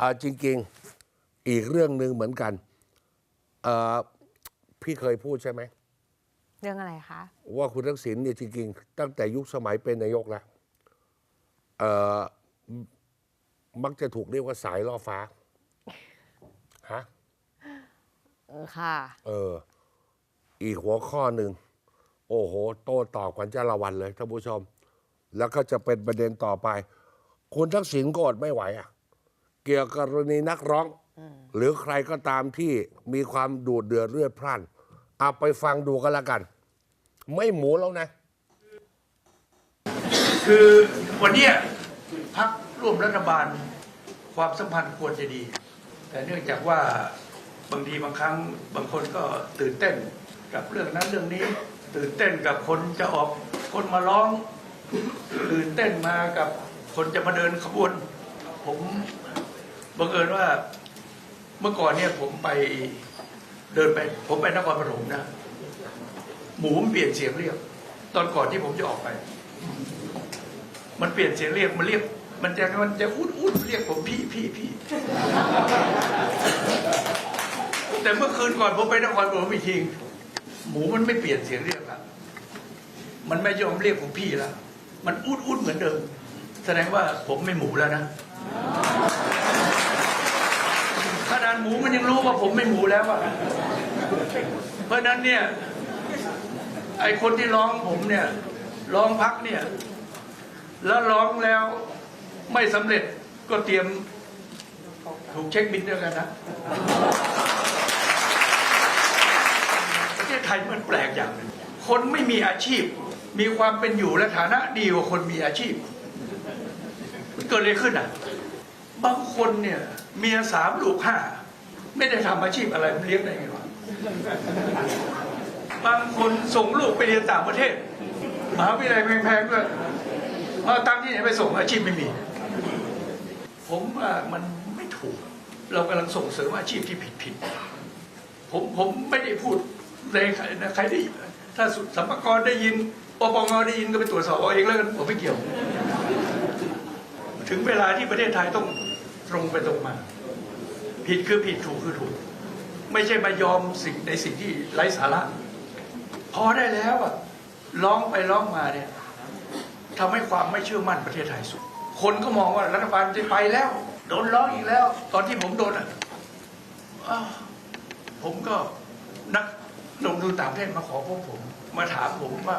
อ่าจริง ๆ อีกเรื่องหนึ่งเหมือนกันเอ่อพี่เคยพูดใช่ไหม เรื่องอะไรคะ ว่าคุณทักษิณเนี่ยจริงๆ ตั้งแต่ยุคสมัยเป็นนายกแล้วเอ่อมักจะถูกเรียกว่าสายล่อฟ้า ฮะ เออค่ะ เออ อีกหัวข้อหนึ่ง โอ้โห โต้ตอบกันจ้าละวันเลยท่านผู้ชม แล้วก็จะเป็นประเด็นต่อไป คุณทักษิณก็อดไม่ไหวอะ เกี่ยวกับกรณีนักร้อง หรือใครก็ตามที่มีความดูดเดือดเลือดพล่านเอาไปฟังดูกันละกัน ไม่หมูแล้วนะ คือวันเนี้ยพักร่วมรัฐบาลความสัมพันธ์ควรจะดี แต่เนื่องจากว่าบางทีบางครั้งบางคนก็ตื่นเต้นกับเรื่องนั้นเรื่องนี้ ตื่นเต้นกับคนจะออกคนมาร้อง ตื่นเต้นมากับคนจะมาเดินขบวน ผม บังเอิญว่าเมื่อก่อนเนี่ยผมไปเดินไป ผมไปนครปฐมนะ หมูมันเปลี่ยนเสียงเรียก ตอนก่อนที่ผมจะออกไป มันเปลี่ยนเสียงเรียกมันเรียก มันจะมันจะอุดอุดเรียกผมพี่พี่พี่แต่เมื่อคืนก่อนผมไปนครปฐมอีกทีหมูมันไม่เปลี่ยนเสียงเรียกละมันไม่ยอมเรียกผมพี่ละมันอุดอุดเหมือนเดิม แสดงว่าผมไม่หมูแล้วนะ มูมันยังรู้ว่าผมไม่หมูแล้วอะเพราะนั้นเนี่ย ไอคนที่ร้องผมเนี่ยร้องพักเนี่ย แล้วร้องแล้วไม่สำเร็จก็เตรียมถูกเช็คบินด้วยกันนะประเทศไทยมันแปลกอย่างนึงคนไม่มีอาชีพ มีความเป็นอยู่และฐานะดีกว่าคนมีอาชีพ มันเกิดอะไรขึ้นอะ บางคนเนี่ย เมียสามลูกห้า ไม่ได้ทำอาชีพอะไรเลี้ยงได้ไงวะบางคนส่งลูกไปเรียนต่างประเทศมหาวิทยาลัยแพงๆด้วยเอาตังค์ที่ไหนไปส่งอาชีพไม่มี ผมว่ามันไม่ถูก เรากำลังส่งเสริมอาชีพที่ผิดๆผมผมไม่ได้พูดในใครนะใครได้ถ้าสุสัมภากรได้ยินปปงได้ยินก็ไปตรวจสอบเอาเองแล้วกันผมไม่เกี่ยว ถึงเวลาที่ประเทศไทยต้องตรงไปตรงมา ผิดคือผิดถูกคือถูก ไม่ใช่มายอมสิ่งในสิ่งที่ไร้สาระ พอได้แล้วอะร้องไปร้องมาเนี่ยทำให้ความไม่เชื่อมั่นประเทศไทยสูงคนก็มองว่ารัฐบาลจะไปแล้ว โดนร้องอีกแล้ว ตอนที่ผมโดนอะผมก็นักลงทุนต่างประเทศมาขอพวกผม มาถามผมว่า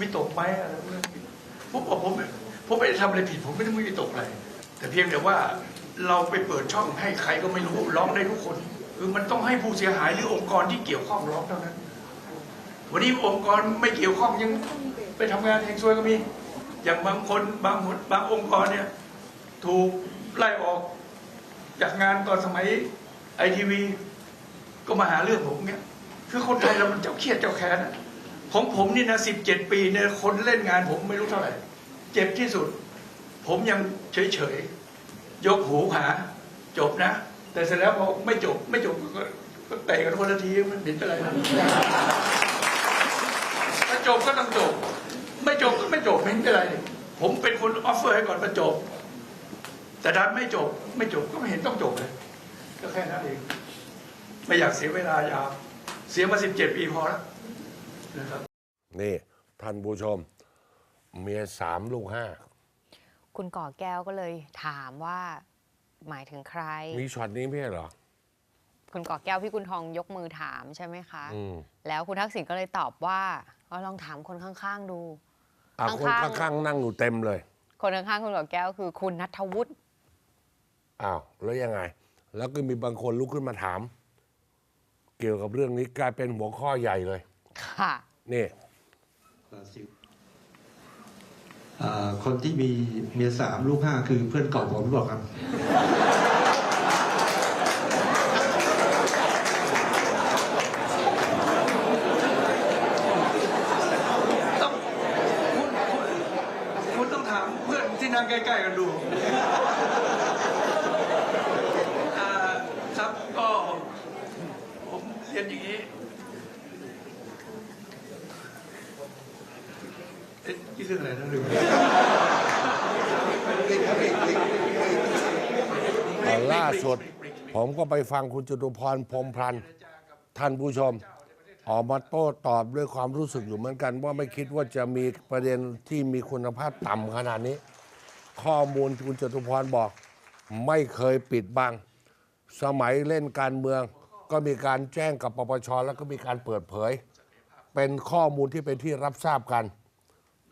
วิตกไหมอะไรพวกนี้ผมบอกผมผมไม่ได้ทำอะไรผิดผมไม่ได้ไม่วิตกอะไร แต่เพียงแต่ว่า เราไปเปิดช่องให้ใครก็ไม่รู้ร้องได้ทุกคน คือมันต้องให้ผู้เสียหายหรือองค์กรที่เกี่ยวข้องร้องเท่านั้น วันนี้องค์กรไม่เกี่ยวข้องยังไปทำงานเองซวยก็มี อย่างบางคนบางหนบางองค์กรเนี่ยถูกไล่ออกจากงานตอนสมัยไอทีวีก็มาหาเรื่องผมเนี่ยคือคนไทยเรามันเจ้าเครียดเจ้าแค้นอะของผมนี่นะสิบเจ็ดปีเนี่ยคนเล่นงานผมไม่รู้เท่าไหร่ เจ็บที่สุด ผมยังเฉยเฉย ยกหูหาจบนะ แต่เสร็จแล้วพอไม่จบไม่จบก็ก็เตะกันคนละทีมันเห็นเป็นไรนะถ้าจบก็ต้องจบ ไม่จบก็ไม่จบไม่เป็นไร ผมเป็นคนออฟเฟอร์ให้ก่อนมาจบ แต่ดันไม่จบ ไม่จบก็ไม่เห็นต้องจบเลย ก็แค่นั้นเอง ไม่อยากเสียเวลายาว เสียมาสิบเจ็ดปีพอแล้วนะครับ นี่ ท่านผู้ชม เมียสามลูกห้า คุณก่อแก้วก็เลยถามว่าหมายถึงใคร มีช็อตนี้ไม่ใช่เหรอ คุณก่อแก้วพี่กุณทองยกมือถามใช่ไหมคะ อืมแล้วคุณทักษิณก็เลยตอบว่าก็ลองถามคนข้างๆดู อะคนข้างๆ ข้างๆนั่งอยู่เต็มเลย คนข้างๆคุณก่อแก้วคือคุณนัทวุฒิอ้าว แล้วยังไง แล้วก็มีบางคนลุกขึ้นมาถาม เกี่ยวกับเรื่องนี้กลายเป็นหัวข้อใหญ่เลย ค่ะ นี่อ่า คนที่มีเมียสามลูกห้าคือเพื่อนเก่าผมบอกครับต้องคุณคุณคุณต้องถามเพื่อนที่นั่งใกล้ๆกันดูครับก็ผมเรียนอย่างนี้ อ๊ะนี่เรื่อะไรนะลืมเอ่ล่าสุด ผมก็ไปฟังคุณจตุพรพรมพันธ์ท่านผู้ชม ออกมาโต้ตอบด้วยความรู้สึกอยู่เหมือนกัน ว่าไม่คิดว่าจะมีประเด็นที่มีคุณภาพต่ำขนาดนี้ ข้อมูลคุณจตุพรบอก ไม่เคยปิดบัง สมัยเล่นการเมือง ก็มีการแจ้งกับปปชแล้วก็มีการเปิดเผย เป็นข้อมูลที่เป็นที่รับทราบกัน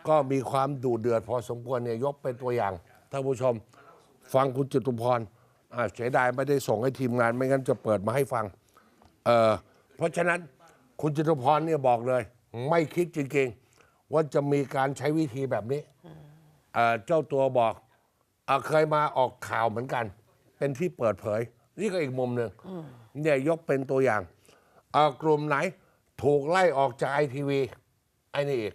ก็มีความดุเดือดพอสมควรเนี่ยยกเป็นตัวอย่างท่านผู้ชมฟังคุณจตุพรอ่าเสียดายไม่ได้ส่งให้ทีมงาน ไม่งั้นจะเปิดมาให้ฟังเออเพราะฉะนั้นคุณจตุพรเนี่ยบอกเลย ไม่คิดจริงๆว่าจะมีการใช้วิธีแบบนี้เอ่อเจ้าตัวบอกเอเคยมาออกข่าวเหมือนกัน เป็นที่เปิดเผย นี่ก็อีกมุมหนึ่งเนี่ยยกเป็นตัวอย่างเอ่อกลุ่มไหนถูกไล่ออกจากไอทีวีไอ้นี่อีก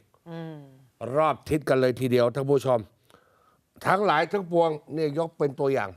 รอบทิศกันเลยทีเดียวท่านผู้ชม ทั้งหลายทั้งปวงเนี่ยยกเป็นตัวอย่าง